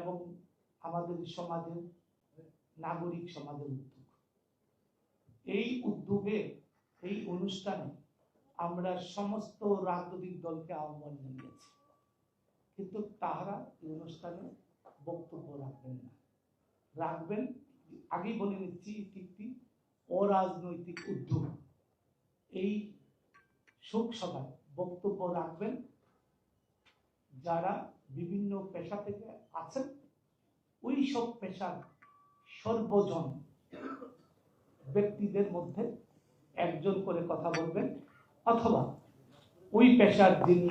এবং আমাদের সমাজের নাগরিক সমাজের উদ্যোগ। এই উদ্যোগে, এই অনুষ্ঠানে আমরা সমস্ত রাজনৈতিক দলকে আহ্বান জানিয়েছি। কিন্তু তাহারা এই অনুষ্ঠানে বক্তব্য রাখবেন না। রাখবেন, আগেই বলে নিচ্ছি, এটি একটি অরাজনৈতিক উদ্যোগ। এই শোকসভায় বক্তব্য রাখবেন যারা বিভিন্ন পেশা থেকে আছেন ওই সব পেশার সর্বজন ব্যক্তিদের মধ্যে একজন করে কথা বলবেন, অথবা ওই পেশার যিনি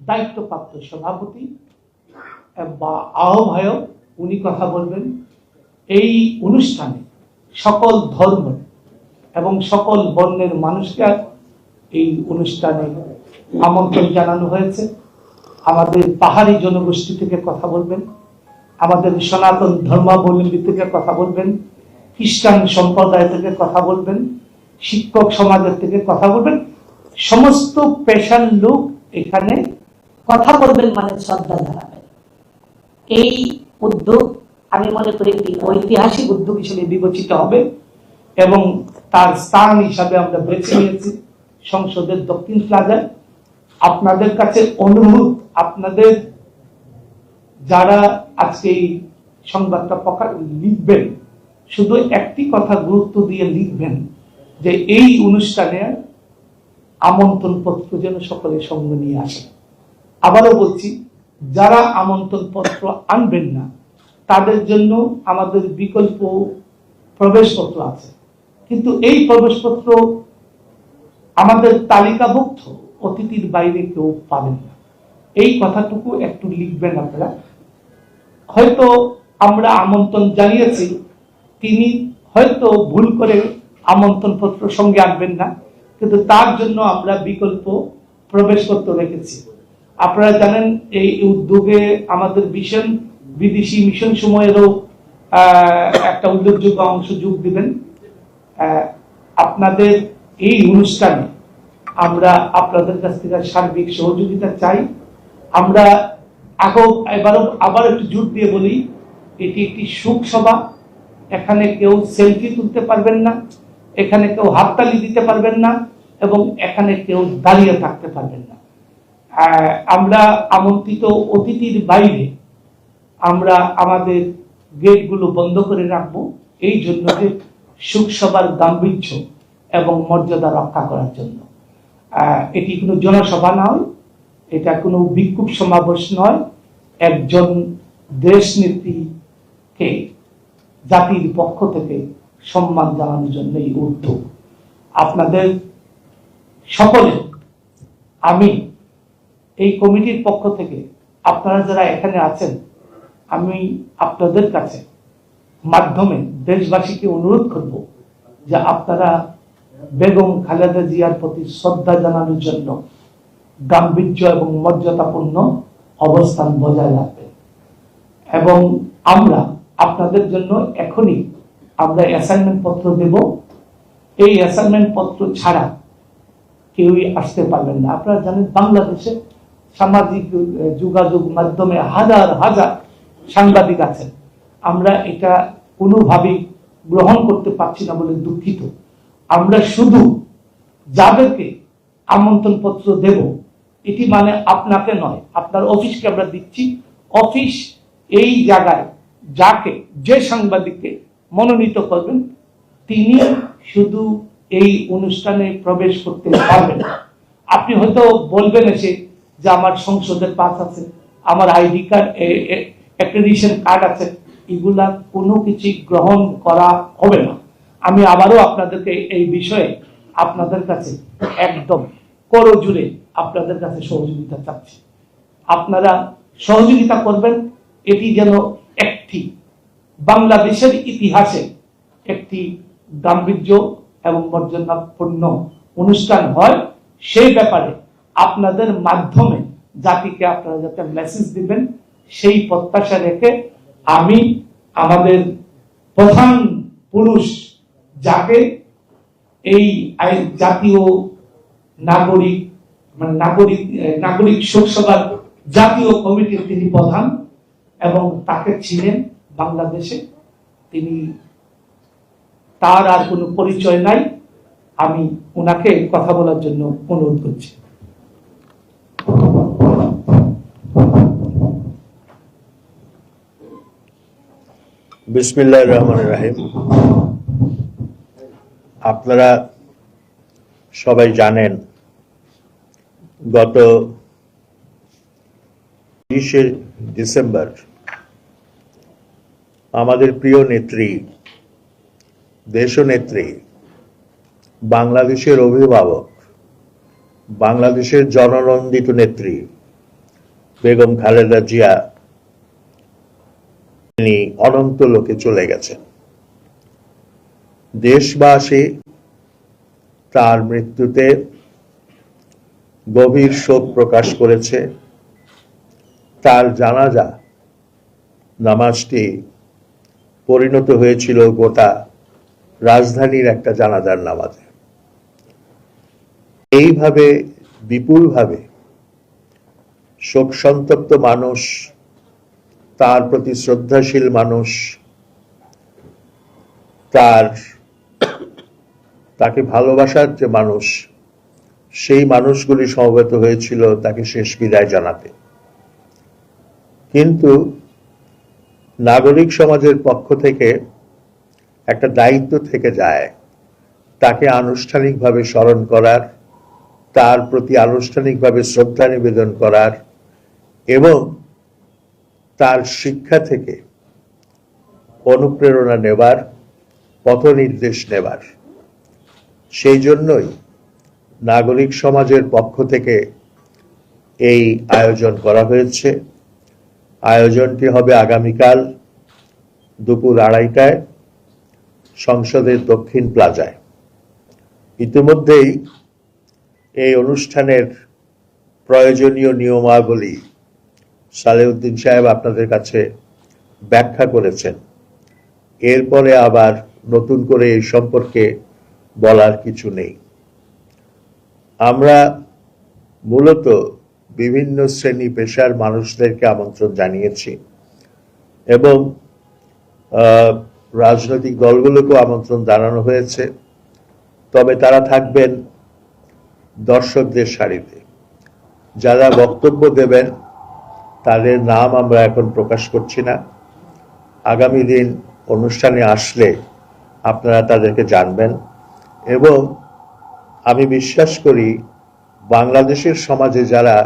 দায়িত্বপ্রাপ্ত সভাপতি বা আহ্বায়ক, উনি কথা বলবেন। এই অনুষ্ঠানে সকল ধর্ম এবং সকল বর্ণের মানুষকে এই অনুষ্ঠানে আমন্ত্রণ জানানো হয়েছে। আমাদের পাহাড়ি জনগোষ্ঠী থেকে কথা বলবেন, আমাদের সনাতন ধর্মাবলম্বী থেকে কথা বলবেন, খ্রিস্টান সম্প্রদায় থেকে কথা বলবেন, শিক্ষক সমাজের থেকে কথা বলবেন, সমস্ত পেশার লোক এখানে কথা বলবেন মানে শ্রদ্ধা জানাবেন। এই উদ্যোগ আমি মনে করি একটি ঐতিহাসিক উদ্যোগ হিসেবে বিবেচিত হবে এবং তার স্থান হিসাবে আমরা বেছে নিয়েছি সংসদের দক্ষিণ প্লাজায়। আপনাদের কাছে অনুরোধ আপনাদের যারা আজকে এই সংবাদটা প্রকাশ লিখবেন, শুধু একটি কথা গুরুত্ব দিয়ে লিখবেন যে এই অনুষ্ঠানে আমন্ত্রণ পত্র যেন সকলে সঙ্গে নিয়ে আসেন আবারও বলছি, যারা আমন্ত্রণ পত্র আনবেন না, তাদের জন্য আমাদের বিকল্প প্রবেশপত্র আছে। কিন্তু এই প্রবেশপত্র আমাদের তালিকাভুক্ত অতিথির বাইরে কেউ পাবেন না। এই কথাটুকু একটু লিখবেন আপনারা। হয়তো আমরা আমন্ত্রণ জানিয়েছি, তিনি হয়তো ভুল করে আমন্ত্রণ পত্র সঙ্গে আনবেন না, কিন্তু তার জন্য আমরা বিকল্প প্রবেশপত্র রেখেছি। আপনারা জানেন, এই উদ্যোগে আমাদের মিশন বিদেশি মিশন সময়েরও একটা উল্লেখযোগ্য অংশ যোগ দিবেন। আপনাদের এই অনুষ্ঠানে আমরা আপনাদের কাছ থেকে সার্বিক সহযোগিতা চাই। আমরা আগেও এবারও আবার একটু জোর দিয়ে বলি, এটি একটি সুখ সভা। এখানে কেউ সেলফি তুলতে পারবেন না, এখানে কেউ হাততালি দিতে পারবেন না এবং এখানে কেউ দাঁড়িয়ে থাকতে পারবেন না। আমরা আমন্ত্রিত অতিথির বাইরে আমরা আমাদের গেটগুলো বন্ধ করে রাখব। এই জন্য যে সুখ সভার গাম্ভীর্য এবং মর্যাদা রক্ষা করার জন্য। এটি কোনো জনসভা নয় এটা কোনো বিক্ষোভ সমাবেশ নয়, একজন দেশ নেত্রীকে জাতির পক্ষ থেকে সম্মান জানানোর জন্য এই উদ্যোগ। আপনাদের সকলে, আমি এই কমিটির পক্ষ থেকে, আপনারা যারা এখানে আছেন, আমি আপনাদের কাছে মাধ্যমে দেশবাসীকে অনুরোধ করব যে আপনারা বেগম খালেদা জিয়ার প্রতি শ্রদ্ধা জানানোর জন্য গাম্ভীর্য এবং মর্যাদাপূর্ণ অবস্থান বজায় রাখবে। এবং আমরা আপনাদের জন্য এখনই আমরা অ্যাসাইনমেন্ট পত্র দেব। এই অ্যাসাইনমেন্ট পত্র ছাড়া কেউই আসতে পারবেন না। আপনারা জানেন বাংলাদেশে সামাজিক যোগাযোগ মাধ্যমে হাজার হাজার সাংবাদিক আছেন। আমরা এটা কোনোভাবেই গ্রহণ করতে পারছি না বলে দুঃখিত। আমরা শুধু যাদেরকে আমন্ত্রণ পত্র দেব এটি মানে আপনাকে নয়, আপনার অফিসকে আমরা দিচ্ছি। অফিস এই জায়গায় যাকে, যে সাংবাদিককে মনোনীত করবেন, তিনি শুধু এই অনুষ্ঠানে প্রবেশ করতে পারবেন আপনি হয়তো বলবেন এসে যে আমার সংসদের পাস আছে, আমার আইডি কার্ড কার্ড আছে, এগুলা কোনো কিছু গ্রহণ করা হবে না। আমি আবারও আপনাদেরকে এই বিষয়ে আপনাদের কাছে একদম করো জুড়ে আপনাদের কাছে সহযোগিতা চাচ্ছি। আপনারা সহযোগিতা করবেন, এটি যেন একটি বাংলাদেশের ইতিহাসে একটি গাম্ভীর্য এবং মর্যাদাপূর্ণ অনুষ্ঠান হয়। সেই ব্যাপারে আপনাদের মাধ্যমে জাতিকে আপনারা যাতে মেসেজ দিবেন, সেই প্রত্যাশা রেখে আমি আমাদের প্রধান পুরুষ যাকে এই জাতীয় নাগরিক মানে নাগরিক নাগরিক শোক সভার জাতীয় কমিটির তিনি প্রধান এবং তাকে ছিলেন বাংলাদেশে। তিনি, তার আর কোনো পরিচয় নাই। আমি ওনাকে কথা বলার জন্য অনুরোধ করছি। বিসমিল্লাহ রহমান রাহিম। আপনারা সবাই জানেন গত বিশে ডিসেম্বর আমাদের প্রিয় নেত্রী, দেশনেত্রী, বাংলাদেশের অভিভাবক, বাংলাদেশের জননন্দিত নেত্রী বেগম খালেদা জিয়া, তিনি অনন্ত লোকে চলে গেছেন। দেশবাসী তার মৃত্যুতে গভীর শোক প্রকাশ করেছে। তার জানাজা, নামাজটি পরিণত হয়েছিল গোটা রাজধানীর একটা জানাজার নামাজে। এইভাবে, বিপুলভাবে শোক সন্তপ্ত মানুষ, তার প্রতি শ্রদ্ধাশীল মানুষ, তার, তাকে ভালোবাসার যে মানুষ সেই মানুষগুলি সমবেত হয়েছিল তাকে শেষ বিদায় জানাতে। কিন্তু নাগরিক সমাজের পক্ষ থেকে একটা দায়িত্ব থেকে যায় তাকে আনুষ্ঠানিকভাবে স্মরণ করার, তার প্রতি আনুষ্ঠানিকভাবে শ্রদ্ধা নিবেদন করার এবং তার শিক্ষা থেকে অনুপ্রেরণা নেবার পথ নির্দেশ নেবার। সেই জন্যই নাগরিক সমাজের পক্ষ থেকে এই আয়োজন করা হয়েছে। আয়োজনটি হবে আগামীকাল দুপুর আড়াইটায় সংসদের দক্ষিণ প্লাজায়। ইতিমধ্যেই এই অনুষ্ঠানের প্রয়োজনীয় নিয়মাবলী সালেউদ্দিন সাহেব আপনাদের কাছে ব্যাখ্যা করেছেন। এরপরে আবার নতুন করে এই সম্পর্কে বলার কিছু নেই। আমরা মূলত বিভিন্ন শ্রেণি পেশার মানুষদেরকে আমন্ত্রণ জানিয়েছি এবং রাজনৈতিক দলগুলোকেও আমন্ত্রণ জানানো হয়েছে। তবে তারা থাকবেন দর্শকদের সারিতে। যারা বক্তব্য দেবেন, তাদের নাম আমরা এখন প্রকাশ করছি না। আগামী দিন অনুষ্ঠানে আসলে আপনারা তাদেরকে জানবেন এবং আমি বিশ্বাস করি বাংলাদেশের সমাজে যারা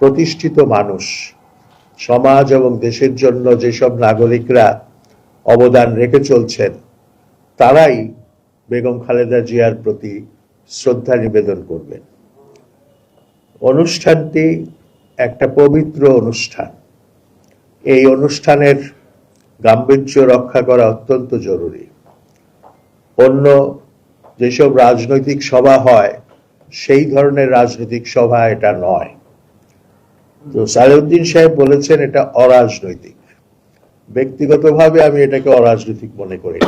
প্রতিষ্ঠিত মানুষ, সমাজ এবং দেশের জন্য যেসব নাগরিকরা অবদান রেখে চলছেন, তারাই বেগম খালেদা জিয়ার প্রতি শ্রদ্ধা নিবেদন করবেন। অনুষ্ঠানটি একটা পবিত্র অনুষ্ঠান। এই অনুষ্ঠানের গাম্ভীর্য রক্ষা করা অত্যন্ত জরুরি। অন্য যেসব রাজনৈতিক সভা হয়, সেই ধরনের রাজনৈতিক সভা এটা নয়। তো সালেউদ্দিন সাহেব বলেছেন এটা অরাজনৈতিক। ব্যক্তিগতভাবে আমি এটাকে অরাজনৈতিক মনে করি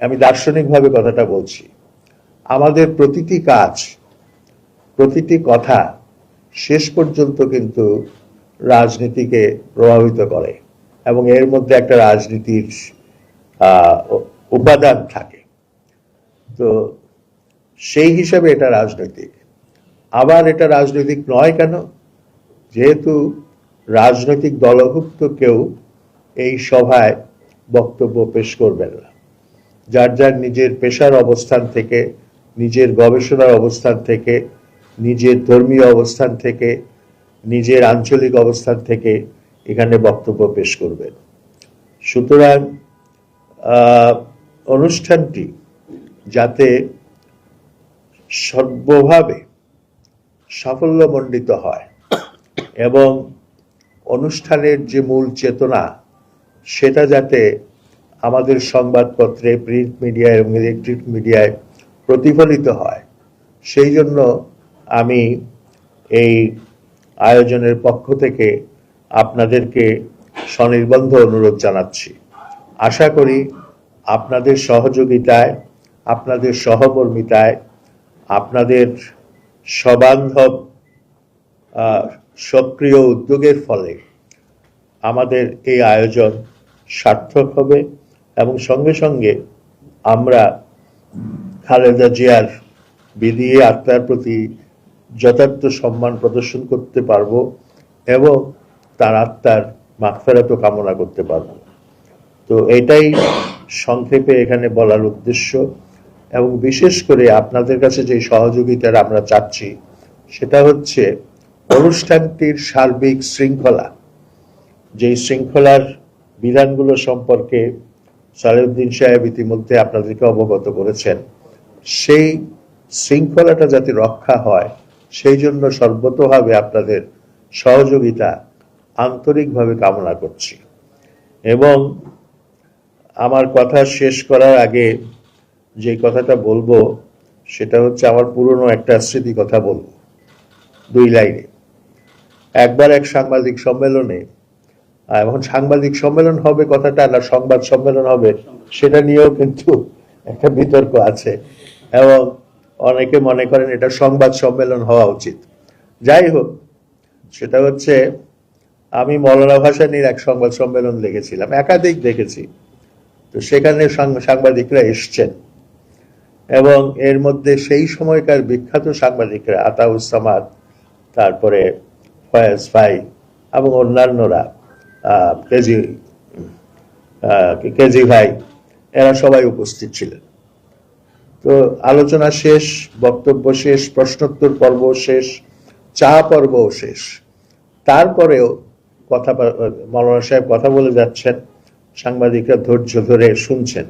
আমি দার্শনিকভাবে কথাটা বলছি। আমাদের প্রতিটি কাজ, প্রতিটি কথা শেষ পর্যন্ত কিন্তু রাজনীতিকে প্রভাবিত করে এবং এর মধ্যে একটা রাজনীতির উপাদান থাকে। তো সেই হিসাবে এটা রাজনৈতিক। আবার এটা রাজনৈতিক নয় কেন? যেহেতু রাজনৈতিক দলভুক্ত কেউ এই সভায় বক্তব্য পেশ করবেন না। যার যার নিজের পেশার অবস্থান থেকে, নিজের গবেষণার অবস্থান থেকে, নিজের ধর্মীয় অবস্থান থেকে, নিজের আঞ্চলিক অবস্থান থেকে এখানে বক্তব্য পেশ করবেন। সুতরাং অনুষ্ঠানটি যাতে সর্বভাবে সাফল্যমণ্ডিত হয় এবং অনুষ্ঠানের যে মূল চেতনা, সেটা যাতে আমাদের সংবাদপত্রে, প্রিন্ট মিডিয়ায় এবং ইলেকট্রিক মিডিয়ায় প্রতিফলিত হয়। সেই জন্য আমি এই আয়োজনের পক্ষ থেকে আপনাদেরকে স্বনির্বন্ধ অনুরোধ জানাচ্ছি। আশা করি আপনাদের সহযোগিতায় আপনাদের সহকর্মিতায়, আপনাদের সবান্ধব সক্রিয় উদ্যোগের ফলে আমাদের এই আয়োজন সার্থক হবে এবং সঙ্গে সঙ্গে আমরা খালেদা জিয়ার বিধিয়ে আত্মার প্রতি যথার্থ সম্মান প্রদর্শন করতে পারব এবং তার আত্মার মাগফেরাতও কামনা করতে পারব। তো এটাই সংক্ষেপে এখানে বলার উদ্দেশ্য। এবং বিশেষ করে আপনাদের কাছে যে সহযোগিতার আমরা চাচ্ছি, সেটা হচ্ছে অনুষ্ঠানটির সার্বিক শৃঙ্খলা। যে শৃঙ্খলার বিধানগুলো সম্পর্কে সালেউদ্দিন সাহেব ইতিমধ্যে আপনাদেরকে অবগত করেছেন, সেই শৃঙ্খলাটা যাতে রক্ষা হয়, সেই জন্য সর্বতভাবে আপনাদের সহযোগিতা আন্তরিকভাবে কামনা করছি। এবং আমার কথা শেষ করার আগে যে কথাটা বলব, সেটা হচ্ছে আমার পুরনো একটা স্মৃতি কথা বলব। দুই লাইনে। একবার এক সাংবাদিক সম্মেলনে এখন সাংবাদিক সম্মেলন হবে কথাটা না সংবাদ সম্মেলন হবে, সেটা নিয়েও কিন্তু একটা বিতর্ক আছে। এবং অনেকে মনে করেন এটা সংবাদ সম্মেলন হওয়া উচিত। যাই হোক, সেটা হচ্ছে আমি মৌলানা ভাসানির এক সংবাদ সম্মেলন দেখেছিলাম, একাধিক দেখেছি। তো সেখানে সাংবাদিকরা এসছেন। এবং এর মধ্যে সেই সময়কার বিখ্যাত সাংবাদিকরা আতাউসামাদ তারপরে ফয়েজ ভাই এবং অন্যান্যরা কেজি কেজি ভাই, এরা সবাই উপস্থিত ছিলেন। তো আলোচনা শেষ, বক্তব্য শেষ, প্রশ্নোত্তর পর্ব শেষ, চা পর্বও শেষ। তারপরেও কথা মৌলানা সাহেব কথা বলে যাচ্ছেন, সাংবাদিকরা ধৈর্য ধরে শুনছেন।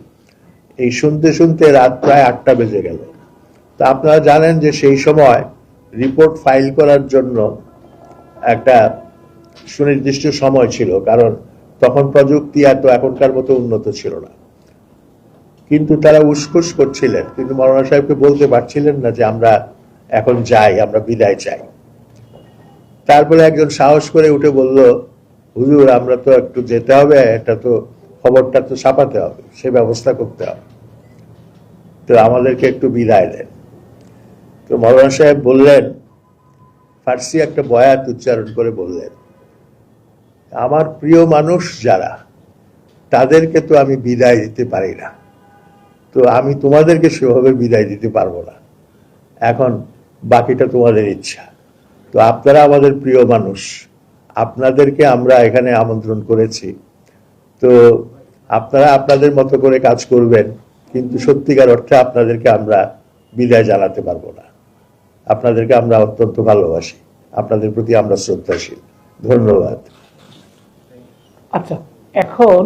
এই শুনতে শুনতে রাত প্রায় আটটা বেজে গেল। তা আপনারা জানেন যে সেই সময় রিপোর্ট ফাইল করার জন্য একটা সুনির্দিষ্ট সময় ছিল, কারণ তখন প্রযুক্তি এত এখনকার মতো উন্নত ছিল না। কিন্তু তারা উসখুস করছিলেন, কিন্তু মৌলানা সাহেবকে বলতে পারছিলেন না যে আমরা এখন যাই, আমরা বিদায় চাই। তারপরে একজন সাহস করে উঠে বলল, হুজুর, আমরা তো একটু যেতে হবে, এটা তো খবরটা তো ছাপাতে হবে, সে ব্যবস্থা করতে হবে। তো আমাদেরকে একটু বিদায় দেন। তো মৌলানা সাহেব বললেন, ফার্সি একটা বয়াত উচ্চারণ করে বললেন, আমার প্রিয় মানুষ যারা, তাদেরকে তো আমি বিদায় দিতে পারি না। তো আমি তোমাদেরকে সেভাবে বিদায় দিতে পারব না। এখন বাকিটা তোমাদের ইচ্ছা। তো আপনারা আমাদের প্রিয় মানুষ, আপনাদেরকে আমরা এখানে আমন্ত্রণ করেছি। তো আপনারা আপনাদের মতো করে কাজ করবেন, কিন্তু সত্যিকার অর্থে আপনাদেরকে আমরা বিদায় জানাতে পারব না। আপনাদেরকে আমরা অত্যন্ত ভালোবাসি। আপনাদের প্রতি আমরা শ্রদ্ধাশীল। ধন্যবাদ। আচ্ছা এখন